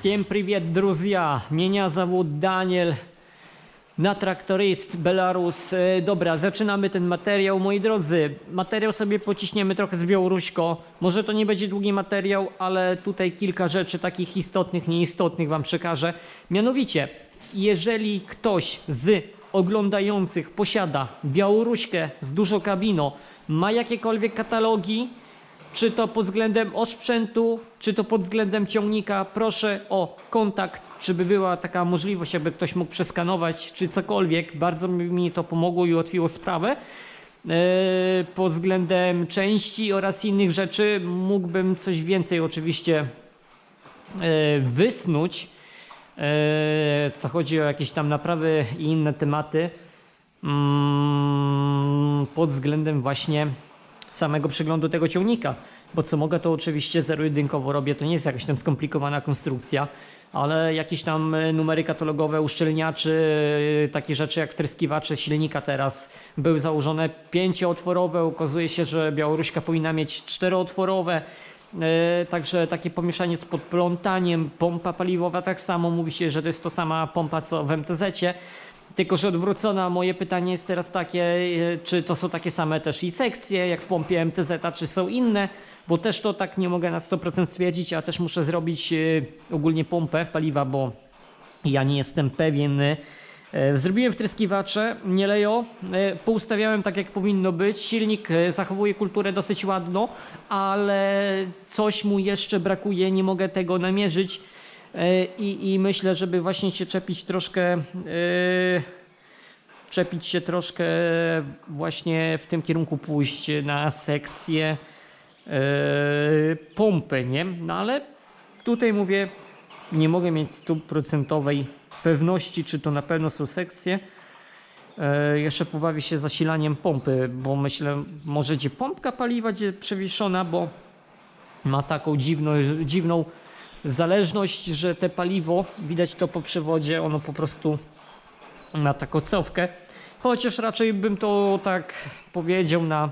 Всем привет, друзья! Меня зовут Daniel, na traktoryst Belarus. E, Dobra, zaczynamy ten materiał. Moi drodzy, materiał sobie pociśniemy trochę z Białoruśko. Może to nie będzie długi materiał, ale tutaj kilka rzeczy takich istotnych, nieistotnych Wam przekażę. Mianowicie, jeżeli ktoś z oglądających posiada Białoruśkę z dużo kabino, ma jakiekolwiek katalogi, czy to pod względem osprzętu, czy to pod względem ciągnika, proszę o kontakt, żeby była taka możliwość, aby ktoś mógł przeskanować, czy cokolwiek. Bardzo mi to pomogło i ułatwiło sprawę. Eee, Pod względem części oraz innych rzeczy mógłbym coś więcej oczywiście e, wysnuć, e, co chodzi o jakieś tam naprawy i inne tematy mm, pod względem właśnie samego przeglądu tego ciągnika. Bo co mogę, to oczywiście zero-jedynkowo robię. To nie jest jakaś tam skomplikowana konstrukcja, ale jakieś tam e, numery katalogowe, uszczelniaczy, e, takie rzeczy jak wtryskiwacze silnika teraz były założone pięciootworowe. Okazuje się, że Białoruśka powinna mieć czterootworowe. E, Także takie pomieszanie z podplątaniem, pompa paliwowa tak samo, mówi się, że to jest to sama pompa co w MTZ-cie, tylko że odwrócona. Moje pytanie jest teraz takie, e, czy to są takie same też i sekcje jak w pompie MTZ, czy są inne, bo też to tak nie mogę na 100% stwierdzić, a też muszę zrobić e, ogólnie pompę paliwa, bo ja nie jestem pewien. E, Zrobiłem wtryskiwacze, nie leją, poustawiałem tak jak powinno być. Silnik zachowuje kulturę dosyć ładno, ale coś mu jeszcze brakuje, nie mogę tego namierzyć. E, I, i myślę, żeby właśnie się czepić troszkę, e, czepić się troszkę właśnie w tym kierunku pójść na sekcję e, pompy, nie? No ale tutaj mówię, nie mogę mieć stuprocentowej pewności, czy to na pewno są sekcje. Jeszcze pobawię się zasilaniem pompy, bo myślę, może gdzie pompka paliwa gdzie przewieszona, bo ma taką dziwną, dziwną zależność, że te paliwo, widać to po przewodzie, ono po prostu ma taką cofkę. Chociaż raczej bym to tak powiedział na,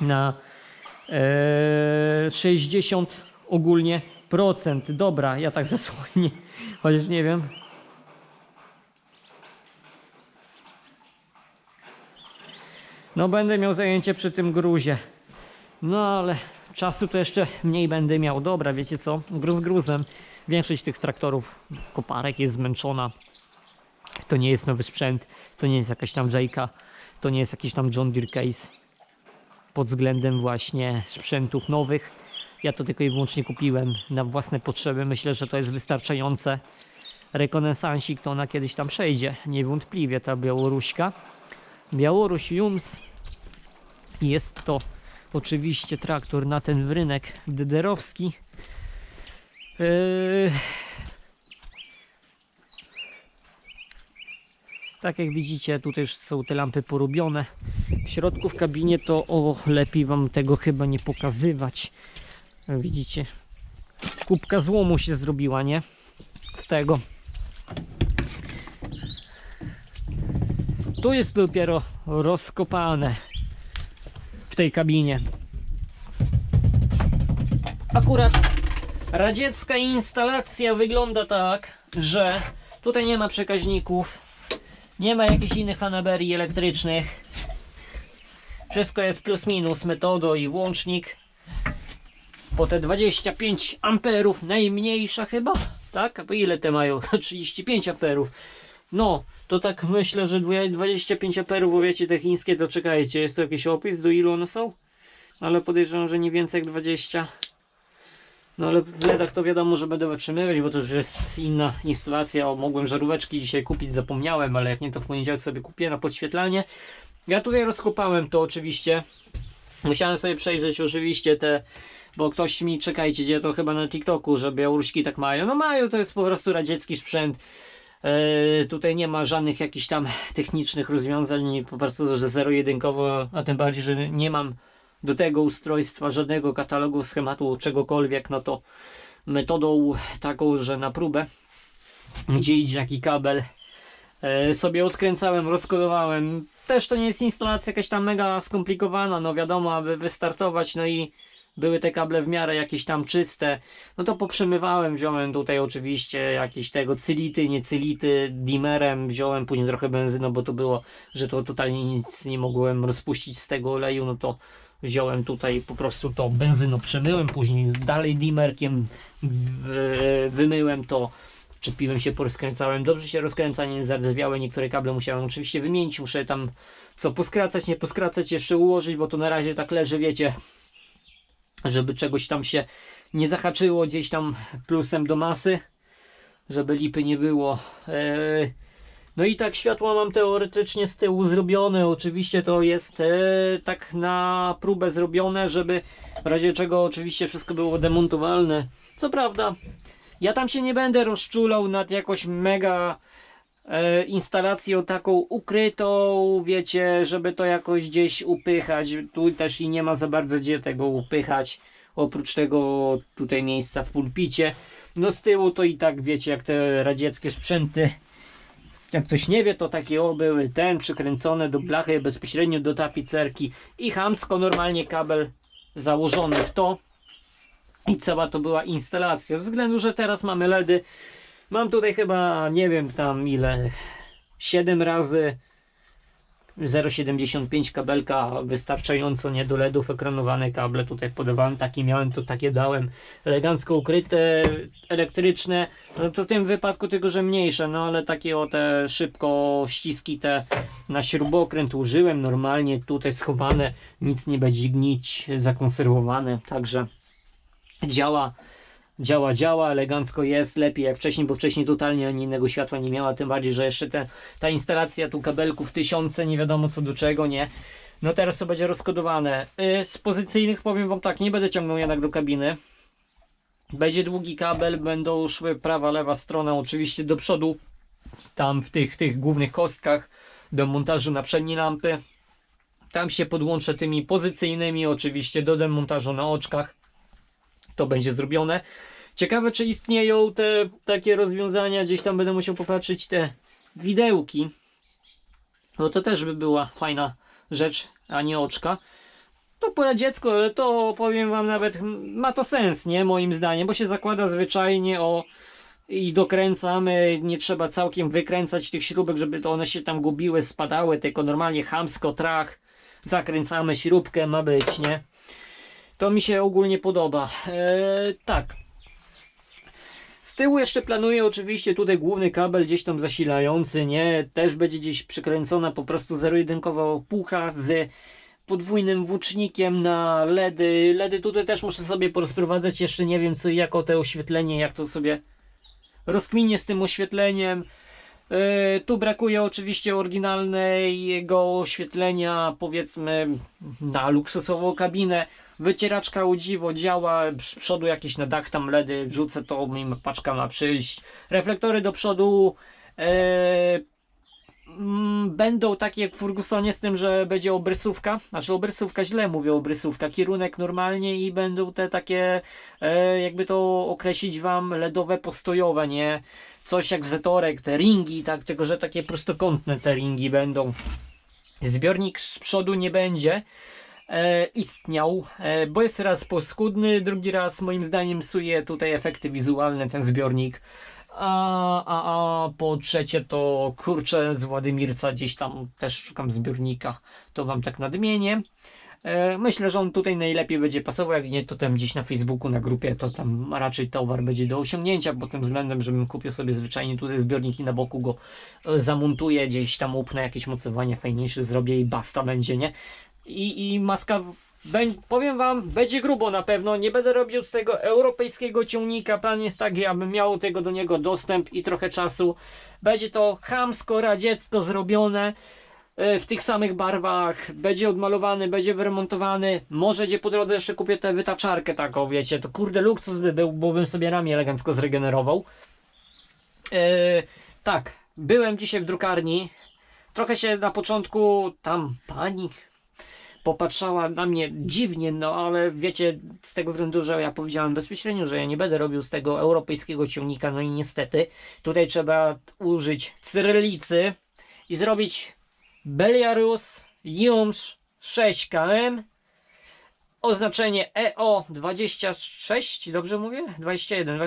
na e, 60 ogólnie procent. Dobra, ja tak zasłonię, chociaż nie wiem. No będę miał zajęcie przy tym gruzie. No ale czasu to jeszcze mniej będę miał. Dobra, wiecie co? Gruz gruzem. Większość tych traktorów, koparek jest zmęczona. To nie jest nowy sprzęt, to nie jest jakaś tam Jayka, to nie jest jakiś tam John Deere Case. Pod względem właśnie sprzętów nowych. Ja to tylko i wyłącznie kupiłem na własne potrzeby. Myślę, że to jest wystarczające. Rekonesansik to ona kiedyś tam przejdzie. Niewątpliwie ta Białoruśka. Białoruś Jums. Jest to oczywiście traktor na ten rynek dyderowski. Yy... Tak jak widzicie, tutaj już są te lampy porobione. W środku w kabinie to o, lepiej wam tego chyba nie pokazywać. Widzicie, kubka złomu się zrobiła, nie? Z tego. Tu jest dopiero rozkopane w tej kabinie. Akurat radziecka instalacja wygląda tak, że tutaj nie ma przekaźników, nie ma jakichś innych fanaberii elektrycznych. Wszystko jest plus minus metodo i włącznik. Po te 25 amperów, najmniejsza chyba, tak? A po ile te mają? 35 amperów. No, to tak myślę, że 25 amperów, wiecie, te chińskie, to czekajcie, jest to jakiś opis, do ilu one są? Ale podejrzewam, że nie więcej jak 20. No ale w LEDach to wiadomo, że będę wytrzymywać, bo to już jest inna instalacja. O, mogłem żaróweczki dzisiaj kupić, zapomniałem, ale jak nie to w poniedziałek sobie kupię na podświetlanie. Ja tutaj rozkopałem to oczywiście. Musiałem sobie przejrzeć oczywiście te, bo ktoś mi, czekajcie, gdzie to chyba na TikToku, że Białoruśki tak mają. No mają, to jest po prostu radziecki sprzęt. E, tutaj nie ma żadnych jakichś tam technicznych rozwiązań, po prostu że zero-jedynkowo, a tym bardziej, że nie mam do tego ustrojstwa żadnego katalogu, schematu, czegokolwiek, no to metodą taką, że na próbę, gdzie idzie jaki kabel, e, sobie odkręcałem, rozkodowałem. Też to nie jest instalacja jakaś tam mega skomplikowana, no wiadomo, aby wystartować, no i były te kable w miarę jakieś tam czyste, no to poprzemywałem, wziąłem tutaj oczywiście jakieś tego cylity, nie cylity, dimerem, wziąłem później trochę benzyną, bo to było, że to totalnie nic nie mogłem rozpuścić z tego oleju, no to wziąłem tutaj po prostu to benzyno przemyłem, później dalej dimerkiem wymyłem to, czepiłem się, porozkręcałem, dobrze się rozkręca, nie zardzewiałe, niektóre kable musiałem oczywiście wymienić, muszę tam co poskracać, nie poskracać, jeszcze ułożyć, bo to na razie tak leży, wiecie, żeby czegoś tam się nie zahaczyło gdzieś tam plusem do masy, żeby lipy nie było. Eee, no i tak światła mam teoretycznie z tyłu zrobione. Oczywiście to jest e, tak na próbę zrobione, żeby w razie czego oczywiście wszystko było demontowalne. Co prawda, ja tam się nie będę rozczulał nad jakoś mega e, instalacją taką ukrytą, wiecie, żeby to jakoś gdzieś upychać. Tu też i nie ma za bardzo gdzie tego upychać. Oprócz tego tutaj miejsca w pulpicie. No z tyłu to i tak wiecie, jak te radzieckie sprzęty. Jak ktoś nie wie, to takie o były ten przykręcone do blachy bezpośrednio do tapicerki i chamsko normalnie kabel założony w to. I cała to była instalacja. Ze względu, że teraz mamy LEDy. Mam tutaj chyba, nie wiem tam ile, 7 razy 0,75 kabelka wystarczająco nie do LEDów ekranowane kable tutaj podawałem takie miałem to takie dałem. Elegancko ukryte elektryczne no to w tym wypadku tylko że mniejsze no ale takie o te szybko ściski te na śrubokręt użyłem normalnie tutaj schowane nic nie będzie gnić zakonserwowane także działa działa, działa, elegancko jest, lepiej jak wcześniej, bo wcześniej totalnie ani innego światła nie miała, tym bardziej, że jeszcze te, ta instalacja tu kabelków tysiące, nie wiadomo co do czego, nie. No teraz to będzie rozkodowane. Yy, z pozycyjnych powiem wam tak, nie będę ciągnął jednak do kabiny. Będzie długi kabel, będą szły prawa, lewa strona, oczywiście do przodu, tam w tych, tych głównych kostkach, do montażu na przedniej lampy. Tam się podłączę tymi pozycyjnymi, oczywiście do demontażu na oczkach to będzie zrobione. Ciekawe, czy istnieją te takie rozwiązania, gdzieś tam będę musiał popatrzeć te widełki. No to też by była fajna rzecz, a nie oczka. To po radziecku, ale to powiem wam nawet, ma to sens, nie? Moim zdaniem, bo się zakłada zwyczajnie o i dokręcamy, nie trzeba całkiem wykręcać tych śrubek, żeby to one się tam gubiły, spadały, tylko normalnie chamsko, trach, zakręcamy śrubkę, ma być, nie? To mi się ogólnie podoba. Eee, tak. Z tyłu jeszcze planuję oczywiście tutaj główny kabel gdzieś tam zasilający, nie? Też będzie gdzieś przykręcona po prostu zero-jedynkowa pucha z podwójnym włócznikiem na LEDy. LEDy tutaj też muszę sobie porozprowadzać, jeszcze nie wiem co i jako te oświetlenie, jak to sobie rozkminię z tym oświetleniem. Yy, tu brakuje oczywiście oryginalnego oświetlenia, powiedzmy na luksusową kabinę. Wycieraczka u dziwo działa, z przodu jakieś na dach tam LEDy wrzucę, to mi paczka ma przyjść. Reflektory do przodu mm, będą takie jak w Fergusonie z tym, że będzie obrysówka, znaczy obrysówka źle mówię obrysówka, kierunek normalnie i będą te takie, e, jakby to określić wam, LEDowe postojowe, nie? Coś jak Zetorek, te ringi, tak, tylko że takie prostokątne te ringi będą. Zbiornik z przodu nie będzie e, istniał, e, bo jest raz poskudny, drugi raz moim zdaniem psuje tutaj efekty wizualne ten zbiornik. A, a, a po trzecie to kurczę z Władymirca gdzieś tam też szukam zbiornika, to wam tak nadmienię. E, myślę, że on tutaj najlepiej będzie pasował, jak nie to tam gdzieś na Facebooku, na grupie, to tam raczej towar będzie do osiągnięcia pod tym względem, żebym kupił sobie zwyczajnie tutaj zbiorniki na boku, go e, zamontuję, gdzieś tam upnę jakieś mocowania fajniejsze, zrobię i basta będzie, nie? I, i maska Powiem wam, będzie grubo na pewno. Nie będę robił z tego europejskiego ciągnika. Plan jest taki, abym miał tego do niego dostęp i trochę czasu. Będzie to chamsko, radziecko zrobione e, w tych samych barwach. Będzie odmalowany, będzie wyremontowany. Może gdzie po drodze jeszcze kupię tę wytaczarkę taką, wiecie. To kurde luksus by był, bo bym sobie ramię elegancko zregenerował. E, tak, byłem dzisiaj w drukarni. Trochę się na początku tam pani popatrzała na mnie dziwnie, no ale wiecie, z tego względu, że ja powiedziałem bezpośrednio, że ja nie będę robił z tego europejskiego ciągnika, no i niestety tutaj trzeba użyć cyrylicy i zrobić Beliarus Jums 6KM oznaczenie E EO26, dobrze mówię? 21,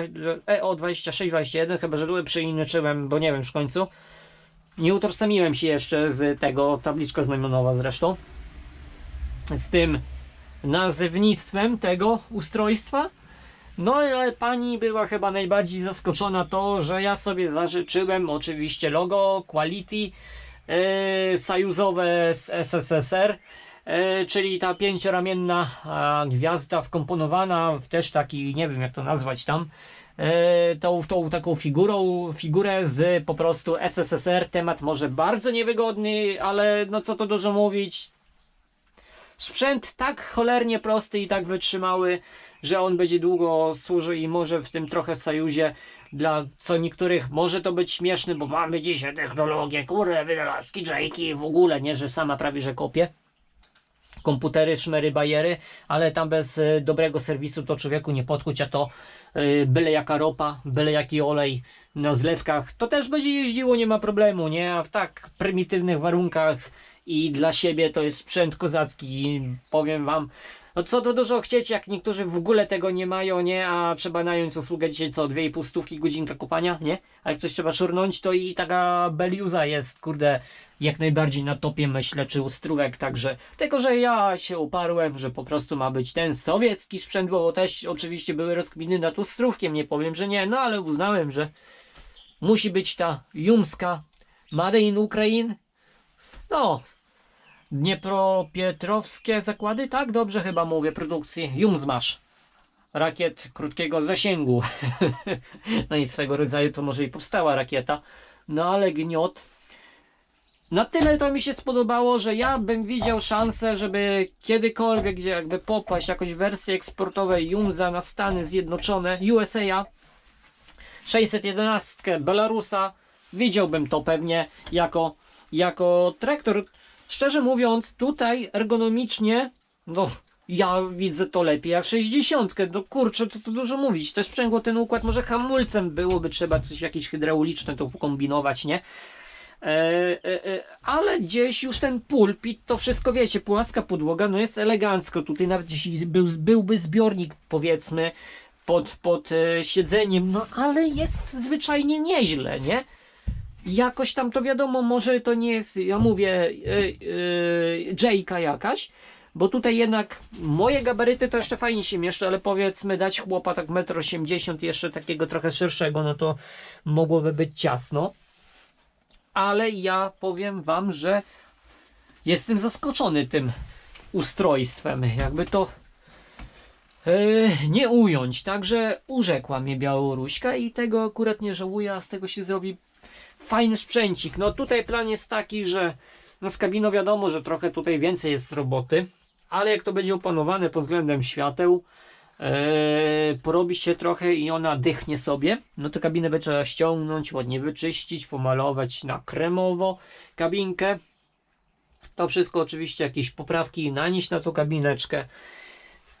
E EO2621, chyba że tu przeinaczyłem, bo nie wiem w końcu. Nie utożsamiłem się jeszcze z tego, tabliczka znamionowa zresztą, z tym nazewnictwem tego ustrojstwa. No ale pani była chyba najbardziej zaskoczona to, że ja sobie zażyczyłem oczywiście logo Quality yy, sojuzowe z SSSR, yy, czyli ta pięcioramienna gwiazda wkomponowana w też taki, nie wiem jak to nazwać tam, yy, tą, tą taką figurą, figurę z po prostu SSSR. Temat może bardzo niewygodny, ale no co to dużo mówić, sprzęt tak cholernie prosty i tak wytrzymały, że on będzie długo służył i może w tym trochę sojuzie dla co niektórych może to być śmieszny, bo mamy dzisiaj technologię, kurde, wynalazki, Jakey, w ogóle, nie, że sama prawie że kopie komputery, szmery, bajery, ale tam bez y, dobrego serwisu to człowieku nie podkuć, a to y, byle jaka ropa, byle jaki olej na zlewkach, to też będzie jeździło, nie ma problemu, nie? A w tak prymitywnych warunkach i dla siebie to jest sprzęt kozacki i powiem wam, no co tu dużo chcieć, jak niektórzy w ogóle tego nie mają, nie? A trzeba nająć usługę dzisiaj co, 2,5 stówki godzinka kopania, nie? A jak coś trzeba szurnąć, to i taka Beliuza jest, kurde, jak najbardziej na topie myślę, czy ustrówek, także tylko, że ja się uparłem, że po prostu ma być ten sowiecki sprzęt, bo też oczywiście były rozkminy nad ustrówkiem, nie powiem, że nie, no ale uznałem, że musi być ta jumska Made in Ukraine, no, Dniepropietrowskie zakłady, tak? Dobrze chyba mówię, produkcji Jumzmasz. Rakiet krótkiego zasięgu. no i swego rodzaju to może i powstała rakieta. No ale gniot. Na tyle to mi się spodobało, że ja bym widział szansę, żeby kiedykolwiek jakby popaść jakoś wersję eksportowej Jumza na Stany Zjednoczone, USA, 611 Belarusa, widziałbym to pewnie jako, jako traktor. Szczerze mówiąc, tutaj ergonomicznie, no ja widzę to lepiej jak 60. No kurczę, co tu dużo mówić. Też sprzęgło ten układ, może hamulcem byłoby trzeba coś jakieś hydrauliczne to kombinować, nie? E, e, e, ale gdzieś już ten pulpit, to wszystko wiecie, płaska podłoga, no jest elegancko. Tutaj nawet był, byłby zbiornik, powiedzmy, pod, pod e, siedzeniem, no ale jest zwyczajnie nieźle, nie? Jakoś tam to wiadomo, może to nie jest, ja mówię, yy, Jayka jakaś, bo tutaj jednak moje gabaryty to jeszcze fajnie się mieszczą, ale powiedzmy dać chłopa tak 1,80 m jeszcze takiego trochę szerszego, no to mogłoby być ciasno. Ale ja powiem wam, że jestem zaskoczony tym ustrojstwem. Jakby to yy, nie ująć. Także urzekła mnie Białoruśka i tego akurat nie żałuję, a z tego się zrobi fajny sprzęcik. No tutaj plan jest taki, że no z kabiną wiadomo, że trochę tutaj więcej jest roboty, ale jak to będzie opanowane pod względem świateł, Eee, porobi się trochę i ona dychnie sobie, no to kabinę będzie trzeba ściągnąć, ładnie wyczyścić, pomalować na kremowo kabinkę. To wszystko oczywiście jakieś poprawki nanieść na tą kabineczkę.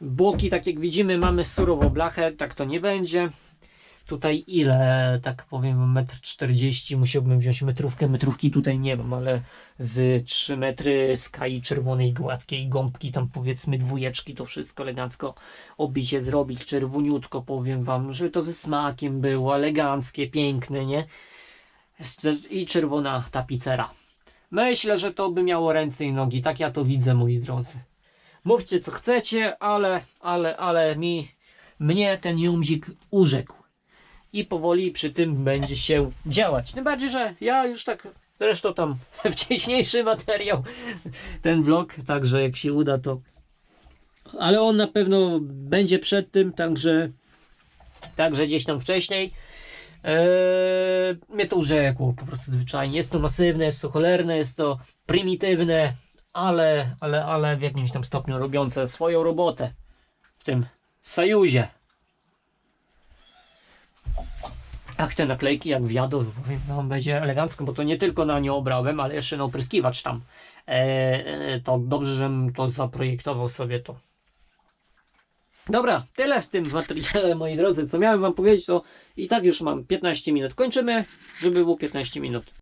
Boki, tak jak widzimy, mamy surową blachę, tak to nie będzie. Tutaj ile, tak powiem, 1,40 m musiałbym wziąć metrówkę. Metrówki tutaj nie mam, ale z 3 metry skai czerwonej, gładkiej gąbki, tam powiedzmy dwójeczki, to wszystko elegancko obicie zrobić, czerwoniutko powiem wam, żeby to ze smakiem było, eleganckie, piękne, nie? I czerwona tapicera. Myślę, że to by miało ręce i nogi, tak ja to widzę, moi drodzy. Mówcie co chcecie, ale, ale, ale mi, mnie ten jumzik urzekł i powoli przy tym będzie się działać. Tym bardziej, że ja już tak zresztą tam wcześniejszy materiał, ten vlog, także jak się uda to. Ale on na pewno będzie przed tym, także, także gdzieś tam wcześniej. Eee, mnie to urzekło po prostu zwyczajnie. Jest to masywne, jest to cholerne, jest to prymitywne, ale, ale, ale w jakimś tam stopniu robiące swoją robotę w tym Sajuzie. Jak te naklejki, jak wjadą, powiem wam, będzie elegancko, bo to nie tylko na nie obrałem, ale jeszcze na opryskiwacz tam. E, e, to dobrze, żebym to zaprojektował sobie to. Dobra, tyle w tym materiale, moi drodzy, co miałem wam powiedzieć, to i tak już mam 15 minut. Kończymy, żeby było 15 minut.